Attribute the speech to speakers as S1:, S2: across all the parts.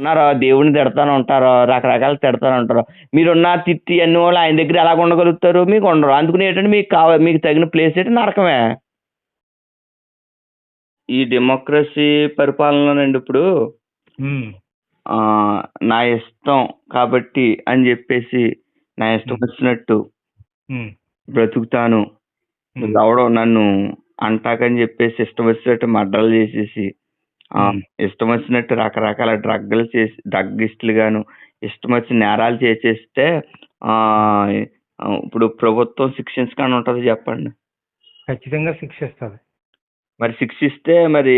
S1: ఉన్నారో? దేవుడిని తిడతాను ఉంటారో? రకరకాలు తిడతాను ఉంటారు? మీరున్న తిట్టి అన్ని వాళ్ళు ఆయన దగ్గర ఎలాగ ఉండగలుగుతారు? మీకు ఉండరు. అందుకని ఏంటంటే మీకు కావ మీకు తగిన ప్లేస్ ఏంటి? నరకమే. ఈ డెమోక్రసీ పరిపాలననండి ఇప్పుడు. నా ఇష్టం కాబట్టి అని చెప్పేసి నా ఇష్టం వచ్చినట్టు బ్రతుకుతాను. ఎవడో నన్ను అంటాకని చెప్పేసి ఇష్టం వచ్చినట్టు మర్డర్లు చేసేసి. ఇష్టం వచ్చినట్టు రకరకాల డ్రగ్లు చేసి డ్రగ్గిస్టులు గాను ఇష్టం వచ్చిన నేరాలు చేసేస్తే ఇప్పుడు ప్రభుత్వం శిక్షించకుండా ఉంటుంది చెప్పండి.
S2: ఖచ్చితంగా శిక్షిస్తుంది.
S1: మరి శిక్షిస్తే మరి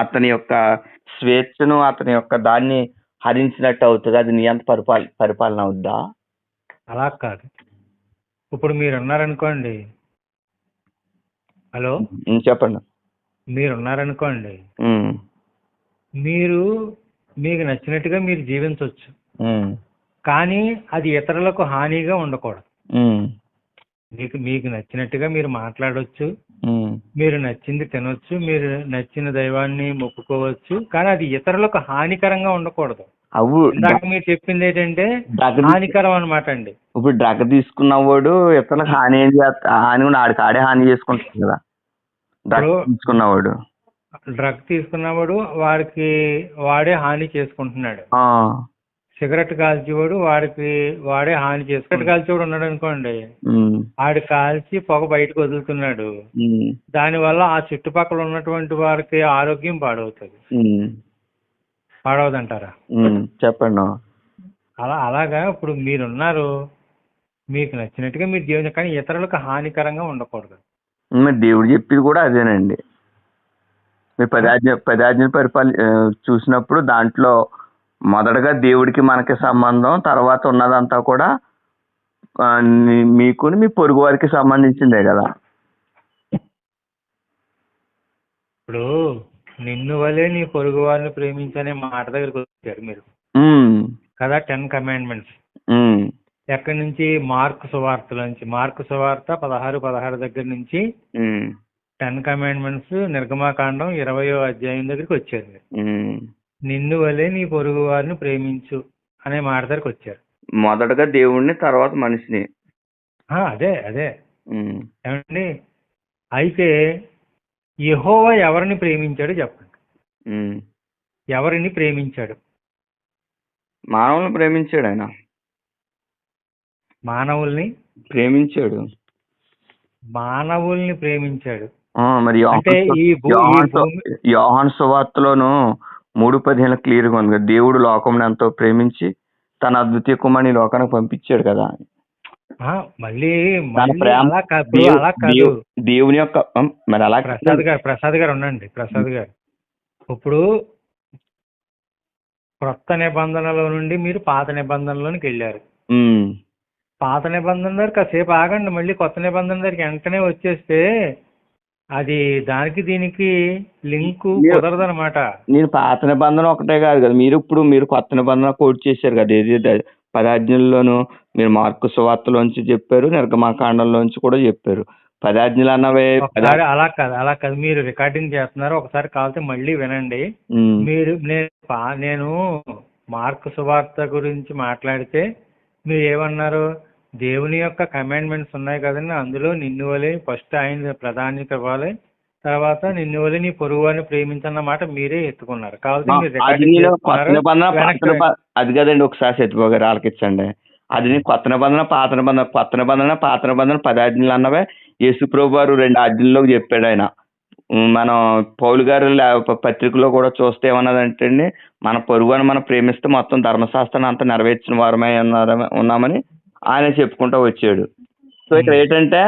S1: అతని యొక్క స్వేచ్ఛను అతని యొక్క దాన్ని హరించినట్టు అవుతుంది. అది నియంత పరిపాల పరిపాలన అవుద్దా?
S2: అలా కాదు. ఇప్పుడు మీరు ఉన్నారనుకోండి హలో
S1: చెప్పండి.
S2: మీరు ఉన్నారనుకోండి మీరు మీకు నచ్చినట్టుగా మీరు జీవించవచ్చు కానీ అది ఇతరులకు హానిగా ఉండకూడదు. మీకు మీకు నచ్చినట్టుగా మీరు మాట్లాడవచ్చు మీరు నచ్చింది తినొచ్చు మీరు నచ్చిన దైవాన్ని మొక్కుకోవచ్చు కానీ అది ఇతరులకు హానికరంగా ఉండకూడదు.
S1: అవు
S2: మీరు చెప్పింది ఏంటంటే
S1: డ్రగ్
S2: హానికరం అన్నమాట అండి.
S1: ఇప్పుడు డ్రగ్ తీసుకున్నవాడు ఇతరులకు హాని ఏం చేస్తా హాని కూడా ఆడికి ఆడే హాని చేసుకుంటాడు కదా. తీసుకున్నవాడు.
S2: డ్రగ్ తీసుకున్నవాడు వాడికి వాడే హాని చేసుకుంటున్నాడు. సిగరెట్ కాల్చేవాడు వాడికి వాడే హాని చేసు సిగరెట్ కాల్చేవాడు ఉన్నాడు అనుకోండి. ఆడు కాల్చి పొగ బయటకు వదులుతున్నాడు.
S1: ఉమ్,
S2: దానివల్ల ఆ చుట్టుపక్కల ఉన్నటువంటి వారికి ఆరోగ్యం పాడవుతుంది. పాడవదంటారా?
S1: చెప్పండి.
S2: అలా అలాగా ఇప్పుడు మీరున్నారు. మీకు నచ్చినట్టుగా మీరు జీవించ కానీ ఇతరులకు హానికరంగా ఉండకూడదు.
S1: మరి దేవుడు చెప్పింది కూడా అదేనండి. మీ పదాజ్ఞ పదాజ్ఞ పరిపాల చూసినప్పుడు దాంట్లో మొదటగా దేవుడికి మనకి సంబంధం తర్వాత ఉన్నదంతా కూడా మీకు మీ పొరుగు వారికి సంబంధించిందే కదా.
S2: ఇప్పుడు నిన్ను వలే నీ పొరుగు వారిని ప్రేమించనే మాట దగ్గరికి వచ్చారు మీరు. కదా టెన్ కమాండ్మెంట్స్ ఎక్కడి నుంచి? మార్క్ సువార్తల నుంచి. మార్క్ సువార్త పదహారు పదహారు దగ్గర నుంచి టెన్ కమాండ్మెంట్స్ నిర్గమాకాండం ఇరవయో అధ్యాయం దగ్గరికి వచ్చారు. నిన్ను వలే నీ పొరుగు వారిని ప్రేమించు అనే మాట దగ్గరికి వచ్చారు.
S1: మొదటగా దేవుణ్ణి తర్వాత మనిషిని.
S2: అదే అదే. ఏమండి? అయితే యెహోవా ఎవరిని ప్రేమించాడు చెప్పండి. ఎవరిని ప్రేమించాడు?
S1: మానవులను ప్రేమించాడు ఆయన.
S2: మానవుల్ని
S1: ప్రేమించాడు.
S2: మానవుల్ని ప్రేమించాడు.
S1: మరి యోహాను
S2: అంటే ఈ
S1: యోహాను సువార్తలోను మూడు పదిహేను క్లియర్గా ఉంది కదా. దేవుడు లోకం ఎంతో ప్రేమించి తన అద్వితీయ కుమారుని లోకానికి పంపించాడు కదా.
S2: మళ్ళీ
S1: దేవుని యొక్క మరి అలా.
S2: ప్రసాద్ గారు ప్రసాద్ గారు ఉండండి. ప్రసాద్ గారు. ఇప్పుడు క్రొత్త నిబంధనలో నుండి మీరు పాత నిబంధనలోనికి వెళ్ళారు. పాత నిబంధన దగ్గర కాసేపు ఆగండి. మళ్ళీ కొత్త నిబంధన దగ్గరికి వెంటనే వచ్చేస్తే అది దానికి దీనికి లింకు కుదరదు అనమాట
S1: నేను పాత నిబంధన ఒకటే కాదు కదా. మీరు ఇప్పుడు మీరు కొత్త నిబంధన కోట్ చేశారు కదా. ఏది పదాజ్ఞల్లోను మీరు మార్కు సువార్తలోంచి చెప్పారు నిర్గమాకాండంలోంచి కూడా చెప్పారు. పదాజ్ఞలు అన్నవే
S2: అలా కాదు అలా కాదు. మీరు రికార్డింగ్ చేస్తున్నారు. ఒకసారి కావాలంటే మళ్ళీ వినండి. మీరు నేను నేను మార్కు సువార్త గురించి మాట్లాడితే మీరు ఏమన్నారు? దేవుని యొక్క కమాండ్మెంట్స్ ఉన్నాయి కదండి. అందులో నిన్ను వలె ఫస్ట్ ఆయన ప్రాధాన్యత ఇవ్వాలి తర్వాత నిన్ను వలె నీ పొరుగువారిని ప్రేమించన్న మాట మీరే ఎత్తుకున్నారు. మీరు
S1: అది కదండి ఒకసారి సత్యబాబు గారు ఆలకించండి అది నేను కొత్త నిబంధన పాత నిబంధన కొత్త నిబంధన పాత నిబంధన పదాజ్ఞలు అన్నవే యేసు ప్రభు వారు రెండు ఆజ్ఞల్లో చెప్పాడు ఆయన. మనం పౌలు గారు పత్రికలో కూడా చూస్తే ఏమన్నదంటే అండి మన పొరుగుని మనం ప్రేమిస్తే మొత్తం ధర్మశాస్త్రాన్ని అంతా నెరవేర్చిన వారమై ఉన్నారమ- ఉన్నామని ఆయన చెప్పుకుంటూ వచ్చాడు. సో ఇక్కడ ఏంటంటే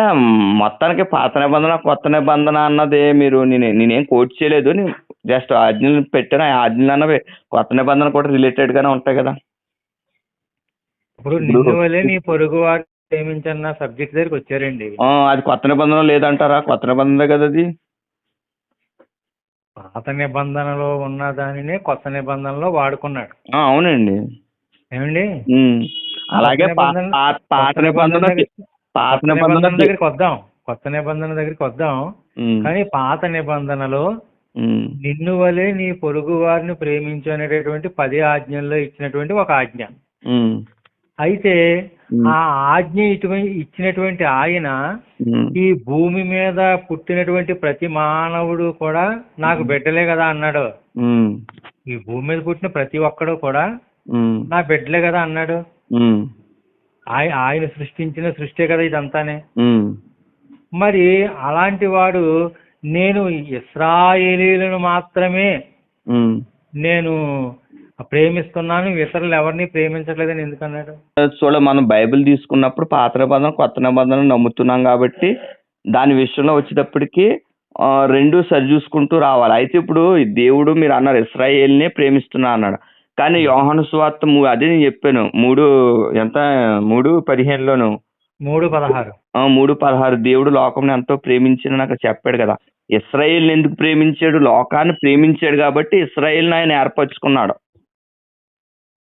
S1: మొత్తానికి పాత నిబంధన కొత్త నిబంధన అన్నది మీరు నేను నేనేం కోట్ చేయలేదు. నేను జస్ట్ ఆజ్ఞలు పెట్టాను. ఆ ఆజ్ఞలు అన్నవి కొత్త నిబంధన కూడా రిలేటెడ్ గానే ఉంటాయి కదా.
S2: ఇప్పుడు నిన్ను వలె నీ పొరుగు ప్రేమించన్న సబ్జెక్ట్ దగ్గరికి వచ్చారండి.
S1: అది కొత్త నిబంధన లేదంటారా? కొత్త నిబంధన కదా అది.
S2: పాత నిబంధనలో ఉన్న దానినే కొత్త నిబంధనలో వాడుకున్నాడు.
S1: ఆ, అవునండి.
S2: ఏమండి.
S1: అలాగే పాత నిబంధన
S2: దగ్గరికి-
S1: పాత
S2: నిబంధన దగ్గరికి వద్దాం. కొత్త నిబంధన దగ్గరికి వద్దాం. కానీ పాత నిబంధనలో నిన్ను వలే నీ పొరుగు వారిని ప్రేమించు అనేటటువంటి పది ఆజ్ఞల్లో ఇచ్చినటువంటి ఒక ఆజ్ఞ. అయితే ఆ ఆజ్ఞ ఇటువంటి ఇచ్చినటువంటి ఆయన ఈ భూమి మీద పుట్టినటువంటి ప్రతి మానవుడు కూడా నాకు బిడ్డలే కదా అన్నాడు. ఈ భూమి మీద పుట్టిన ప్రతి ఒక్కడు కూడా నా బిడ్డలే కదా అన్నాడు. ఆయన సృష్టించిన సృష్టే కదా ఇదంతానే. మరి అలాంటి వాడు నేను ఇస్రాయేలీలను మాత్రమే. నేను ప్రేమిస్తున్నాను ఇతరులు ఎవరిని ప్రేమించట్లేదని ఎందుకన్నాడు?
S1: చూడ మనం బైబిల్ తీసుకున్నప్పుడు పాత నిబంధన కొత్త నిబంధన నమ్ముతున్నాం కాబట్టి దాని విషయంలో వచ్చేటప్పటికి రెండు సరి చూసుకుంటూ రావాలి. అయితే ఇప్పుడు దేవుడు మీరు అన్నారు ఇస్రాయేల్నే ప్రేమిస్తున్నా అన్నాడు. కానీ యోహాను సువార్త అదే నేను చెప్పాను. మూడు ఎంత? మూడు పదిహేనులోను.
S2: మూడు పదహారు.
S1: ఆ, మూడు పదహారు. దేవుడు లోకం ఎంతో ప్రేమించిన అక్కడ చెప్పాడు కదా. ఇస్రాయేల్ని ఎందుకు ప్రేమించాడు? లోకాన్ని ప్రేమించాడు కాబట్టి ఇస్రాయేల్ని ఆయన ఏర్పరచుకున్నాడు.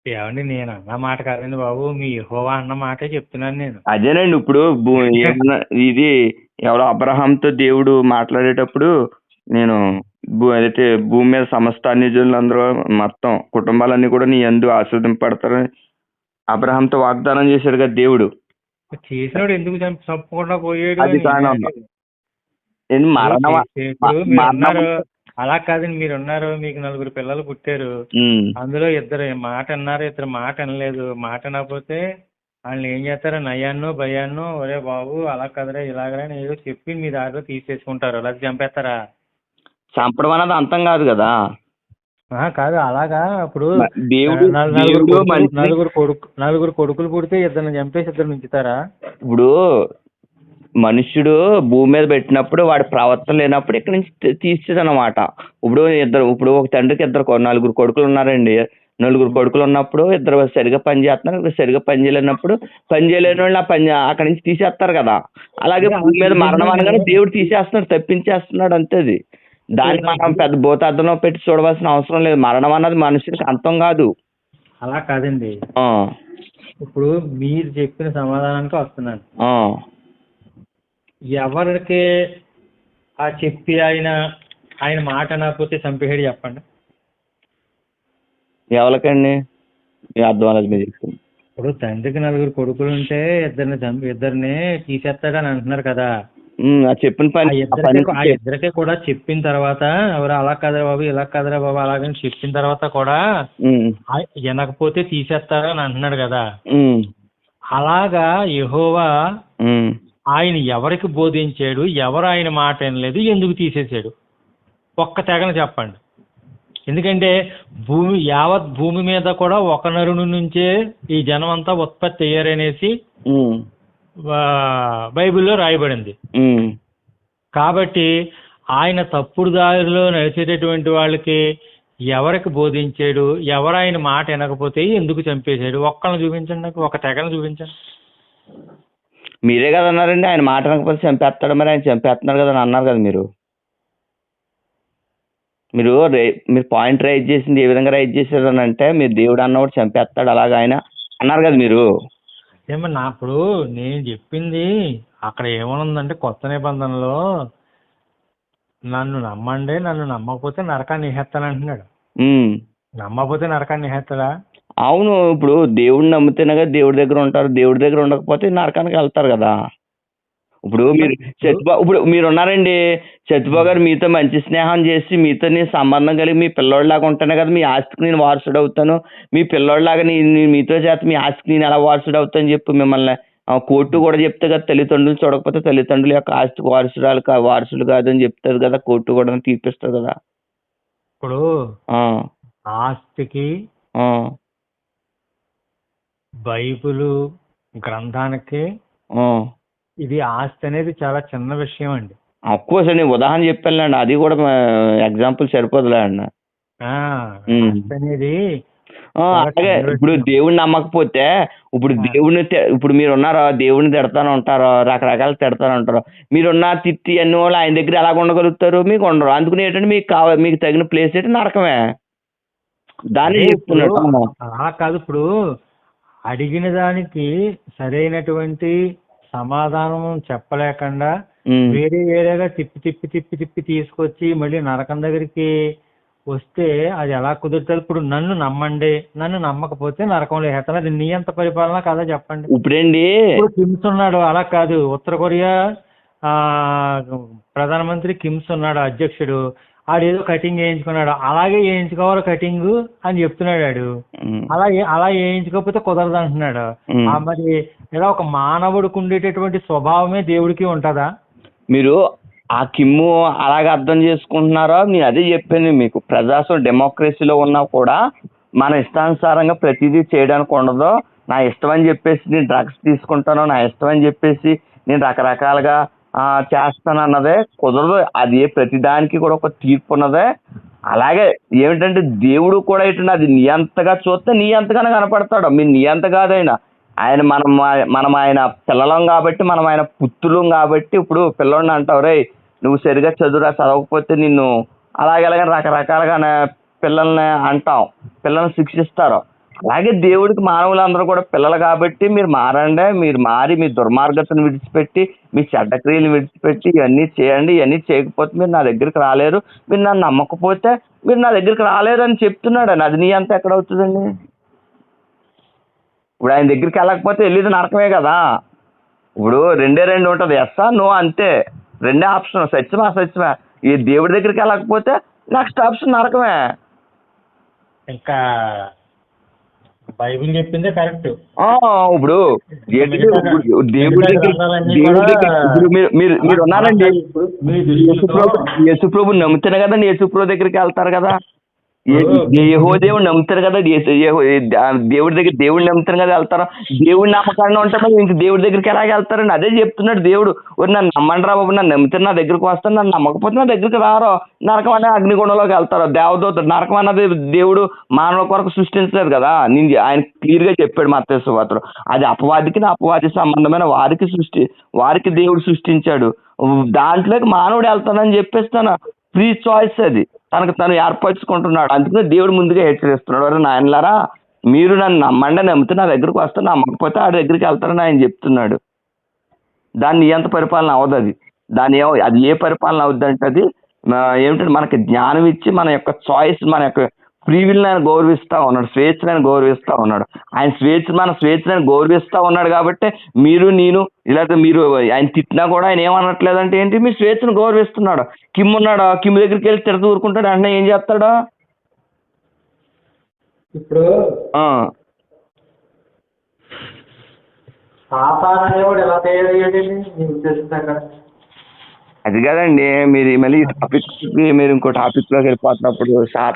S2: ఏమండి నేను అన్న మాట కాదండి బాబు. మీ యెహోవా అన్న మాటే చెప్తున్నాను నేను.
S1: అదేనండి. ఇప్పుడు ఇది ఎవరో అబ్రహాంతో దేవుడు మాట్లాడేటప్పుడు నేను అయితే భూమి మీద సమస్త అన్యజనులందరూ మొత్తం కుటుంబాలన్నీ కూడా నీ ఎందు ఆస్వాదింపడతారని అబ్రహాంతో వాగ్దానం చేశాడు కదా దేవుడు
S2: చేసినోడు ఎందుకు చంప చంపకుండా పోయాడు
S1: అది. కారణం. మరణం
S2: అలా కాదండి మీరు ఉన్నారు మీకు నలుగురు పిల్లలు పుట్టారు. అందులో ఇద్దరు మాట అన్నారు. ఇద్దరు మాట అనలేదు. మాట అనకపోతే వాళ్ళని ఏం చేస్తారు నయాన్నో భయాన్నో ఒరే బాబు అలా కదరా ఇలాగరా ఏదో చెప్పి మీ దారిలో తీసేసుకుంటారు. అలా చంపేస్తారా?
S1: చంపడం అనేది అంతం కాదు కదా.
S2: కాదు అలాగా. ఇప్పుడు
S1: దేవుడు
S2: నలు- నలుగురు నలుగురు కొడుకు నలుగురు కొడుకులు పుడితే ఇద్దరిని చంపేసి ఇద్దరు ఉంచుతారా?
S1: ఇప్పుడు మనుష్యుడు భూమి మీద పెట్టినప్పుడు వాడి ప్రవర్తన లేనప్పుడు ఇక్కడి నుంచి తీసేది అనమాట ఇప్పుడు ఇద్దరు ఇప్పుడు ఒక తండ్రికి ఇద్దరు నలుగురు కొడుకులు ఉన్నారండి. నలుగురు కొడుకులు ఉన్నప్పుడు ఇద్దరు సరిగా పని చేస్తున్నారు సరిగా పని చేయలేనప్పుడు పని చేయలేని వాళ్ళు ఆ పని అక్కడి నుంచి తీసేస్తారు కదా. అలాగే భూమి మీద మరణం అనగానే దేవుడు తీసేస్తున్నాడు తప్పించేస్తున్నాడు అంతే అది. దాన్ని మనం పెద్ద భూతార్థంలో పెట్టి చూడవలసిన అవసరం లేదు. మరణం అన్నది మనుషులకి అంతం కాదు.
S2: అలా కాదండి. ఇప్పుడు మీరు చెప్పిన సమాధానానికి వస్తున్నాను. ఎవరికి ఆ చెప్పి ఆయన ఆయన మాట అనకపోతే చంపేసాడు చెప్పండి.
S1: ఎవరికండి? మీ అర్థం అనేది మీరు
S2: ఇప్పుడు తండ్రికి నలుగురు కొడుకులు ఉంటే ఇద్దరిని చంపి ఇద్దరిని తీసేస్తాడని అంటున్నారు కదా.
S1: ఆ చెప్పిన పని ఆ
S2: ఇద్దరికి కూడా చెప్పిన తర్వాత ఎవరు అలా కదరా బాబు ఇలా కదరా బాబు అలాగని చెప్పిన తర్వాత కూడా వినకపోతే తీసేస్తాడని అంటున్నాడు కదా. అలాగా యెహోవా. ఆయన ఎవరికి బోధించాడు ఎవరు ఆయన మాట వినలేదు ఎందుకు తీసేసాడు ఒక్క తెగన చెప్పండి. ఎందుకంటే భూమి యావత్ భూమి మీద కూడా ఒక నరుని నుంచే ఈ జనం అంతా ఉత్పత్తి అయ్యారనేసి బైబిల్లో రాయబడింది. కాబట్టి ఆయన తప్పుడు దారిలో నడిచేటటువంటి వాళ్ళకి ఎవరికి బోధించాడు ఎవరు ఆయన మాట వినకపోతే ఎందుకు చంపేశాడు? ఒక్కళ్ళని చూపించండి నాకు ఒక తెగను చూపించండి.
S1: మీరే కదా అన్నారండి ఆయన మాట వినకపోతే చంపేస్తాడు మరి ఆయన చంపేస్తున్నారు కదా అని అన్నారు కదా మీరు. మీరు మీరు పాయింట్ రైజ్ చేసింది ఏ విధంగా రైజ్ చేశారు అని అంటే మీరు దేవుడు అన్నవాడు చంపేస్తాడు అలాగా ఆయన అన్నారు కదా మీరు.
S2: ఏమో నా ఇప్పుడు నేను చెప్పింది అక్కడ ఏమనుందంటే కొత్త నిబంధనలో నన్ను నమ్మండి నన్ను నమ్మకపోతే నరకాన్ని వేసేస్తాను అంటున్నాడు. నమ్మకపోతే నరకాన్ని వేసేస్తాడా
S1: అవును ఇప్పుడు దేవుడిని నమ్మితేనే కదా దేవుడి దగ్గర ఉంటారు దేవుడి దగ్గర ఉండకపోతే నరకానికి వెళ్తారు కదా. ఇప్పుడు మీరు సత్యబా ఇప్పుడు మీరు ఉన్నారండి సత్యబాబు గారు మీతో మంచి స్నేహం చేసి మీతో నేను సంబంధం కలిగి మీ పిల్లోడిలాగా ఉంటానే కదా మీ ఆస్తికి నేను వారసుడు అవుతాను. మీ పిల్లోడిలాగా నీ నీ- మీతో చేత మీ ఆస్తికి నేను ఎలా వారసుడు అవుతాను చెప్పి మిమ్మల్ని. కోర్టు కూడా చెప్తే కదా తల్లిదండ్రులు చూడకపోతే తల్లిదండ్రుల యొక్క ఆస్తికి వారసురాలు కా వారసులు కాదని చెప్తుంది కదా కోర్టు కూడా తీర్పిస్తుంది కదా.
S2: ఇప్పుడు ఆస్తికి బైబిలు గ్రంథానికి. ఇది ఆస్తి అనేది చాలా చిన్న విషయం అండి.
S1: అఫ్కోర్స్ అండి. ఉదాహరణ చెప్పానులేండి. అది కూడా ఎగ్జాంపుల్ సరిపోదులే
S2: ఆ. ఆస్తి అనేది
S1: ఆ,
S2: చాలా
S1: అలాగే
S2: చిన్న
S1: ఇప్పుడు
S2: విషయం.
S1: దేవుడిని నమ్మకపోతే ఇప్పుడు
S2: ఆ.
S1: దేవుడిని తె- ఇప్పుడు మీరు ఉన్నారా దేవుడిని తిడతాను ఉంటారు రకరకాల తిడతాను ఉంటారు మీరున్న తిట్టి అన్ని వాళ్ళు ఆయన దగ్గర ఎలా ఉండగలుగుతారు? మీకు ఉండరు. అందుకని ఏంటంటే మీకు కావాలి మీకు తగిన ప్లేస్ ఏంటి నరకమే. దాన్ని
S2: అదే ఇప్పుడు
S1: చెప్తున్నాడు
S2: అలా కాదు. ఇప్పుడు అడిగిన దానికి సరైనటువంటి సమాధానం చెప్పలేకుండా వేరే వేరేగా తిప్పి తిప్పి తిప్పి తిప్పి తీసుకొచ్చి మళ్ళీ నరకం దగ్గరికి వస్తే అది ఎలా కుదురుతుంది? ఇప్పుడు నన్ను నమ్మండి. నన్ను నమ్మకపోతే నరకంలో వేస్తాను అది నీ అంత పరిపాలన కదా చెప్పండి.
S1: ఇప్పుడండి
S2: ఇప్పుడు కిమ్స్ ఉన్నాడు. అలా కాదు. ఉత్తర కొరియా ఆ ప్రధానమంత్రి కిమ్స్ ఉన్నాడు అధ్యక్షుడు. ఆడేదో కటింగ్ చేయించుకున్నాడు అలాగే చేయించుకోవాలి కటింగ్ అని చెప్తున్నాడు ఆడు. అలా అలా చేయించుకోకపోతే కుదరదు అంటున్నాడు. మరి లేదా ఒక మానవుడికి ఉండేటటువంటి స్వభావమే దేవుడికి ఉంటుందా?
S1: మీరు ఆ కిమ్ము అలాగ అర్థం చేసుకుంటున్నారో? నేను అదే చెప్పాను మీకు ప్రజాస్వామ్య డెమోక్రసీలో ఉన్నా కూడా మన ఇష్టానుసారంగా ప్రతిదీ చేయడానికి ఉండదు. నా ఇష్టం అని చెప్పేసి నేను డ్రగ్స్ తీసుకుంటాను నా ఇష్టం అని చెప్పేసి నేను రకరకాలుగా ఆ, చేస్తాను అన్నదే కుదరదు. అది ప్రతిదానికి కూడా ఒక తీర్పు ఉన్నదే. అలాగే ఏమిటంటే దేవుడు కూడా ఏంటంటే అది నీ అంతగా చూస్తే నీ అంతగానే కనపడతాడు. మీరు నీ అంత కాదైనా ఆయన మనం మనం ఆయన పిల్లలం కాబట్టి మనం ఆయన పుత్రులం కాబట్టి ఇప్పుడు పిల్లోడిని అంటావు రే నువ్వు సరిగా చదువురా చదవకపోతే నిన్ను అలాగే అలాగే రకరకాలుగా పిల్లల్ని అంటాం పిల్లల్ని శిక్షిస్తారు. అలాగే దేవుడికి మానవులందరూ కూడా పిల్లలు కాబట్టి మీరు మారండి మీరు మారి మీ దుర్మార్గతను విడిచిపెట్టి మీ చెడ్డ క్రియలు విడిచిపెట్టి ఇవన్నీ చేయండి ఇవన్నీ చేయకపోతే మీరు నా దగ్గరికి రాలేరు మీరు నన్ను నమ్మకపోతే మీరు నా దగ్గరికి రాలేరు అని చెప్తున్నాడు అది నీ అంత ఎక్కడ అవుతుందండి? ఇప్పుడు ఆయన దగ్గరికి వెళ్ళకపోతే వెళ్ళేది నరకమే కదా. ఇప్పుడు రెండే రెండు ఉంటుంది. ఎస్సా నో అంతే. రెండే ఆప్షన్ సత్యమా అసత్యమా? ఈ దేవుడి దగ్గరికి వెళ్ళకపోతే నెక్స్ట్ ఆప్షన్ నరకమే.
S2: ఇంకా బైబిల్ చెప్పిందే కరెక్ట్.
S1: ఆ, ఇప్పుడు దేవుడి దగ్గర దేవుడి ఇప్పుడు మీరు మీరు మీరు ఉన్నారండి.
S2: దృష్టిలో
S1: యేసుప్రభు యేసుప్రభు నమ్ముతేనే కదండి యేసుప్రభు దగ్గరికి వెళ్తారు కదా. యెహో దేవుడు నమ్ముతారు కదా దేవుడి దగ్గర దేవుడిని నమ్ముతారు కదా వెళ్తారు? దేవుడి నమ్మకాన్ని ఉంటే మరి ఇంక దేవుడి దగ్గరికి ఎలాగ వెళ్తారండి అదే చెప్తున్నాడు దేవుడు. "ఓరి నన్ను నమ్మండి రా బాబు నన్ను నమ్మితే నా దగ్గరికి వస్తాను నన్ను నమ్మకపోతే నా దగ్గరికి రారో. నరకం అనే అగ్నిగుణంలోకి వెళ్తారు. దేవదూత నరకం అన్నది దేవుడు మానవ కొరకు సృష్టించలేదు కదా. నేను ఆయన క్లియర్గా చెప్పాడు మత్తేసు వార్తలో అది అపవాదికి నా అపవాది సంబంధమైన వారికి సృష్టి వారికి దేవుడు సృష్టించాడు. దాంట్లోకి మానవుడు వెళ్తానని చెప్పేస్తాను. ఫ్రీ చాయిస్ అది. తనకు తను ఏర్పరచుకుంటున్నాడు. అందుకనే దేవుడు ముందుగా హెచ్చరిస్తున్నాడు. అరే నాయనలారా మీరు నన్ను నమ్మండి నమ్మితే నా దగ్గరకు వస్తే నమ్మకపోతే ఆ దగ్గరికి వెళ్తారని ఆయన చెప్తున్నాడు. దాన్ని ఎంత పరిపాలన అవ్వదు అది. దాని అది ఏ పరిపాలన అవుద్ది అంటే అది ఏమిటంటే మనకి జ్ఞానం ఇచ్చి మన యొక్క చాయిస్ మన యొక్క ఫ్రీ విల్ ఆయన గౌరవిస్తా ఉన్నాడు స్వేచ్ఛను ఆయన గౌరవిస్తా ఉన్నాడు. ఆయన స్వేచ్ఛ మన స్వేచ్ఛను ఆయన గౌరవిస్తా ఉన్నాడు కాబట్టి మీరు నేను ఇలాగ మీరు ఆయన తిట్టినా కూడా ఆయన ఏమనట్లేదంటే ఏంటి? మీ స్వేచ్ఛను గౌరవిస్తున్నాడు. కిమ్ ఉన్నాడు? కిమ్ దగ్గరికి వెళ్ళి తిడత ఊరుకుంటాడు. అంటే ఏం చేస్తాడు?
S2: ఇప్పుడు
S1: అది కదండి మీరు మళ్ళీ టాపిక్ మీరు ఇంకో టాపిక్లోకి వెళ్ళిపోతున్నప్పుడు శాత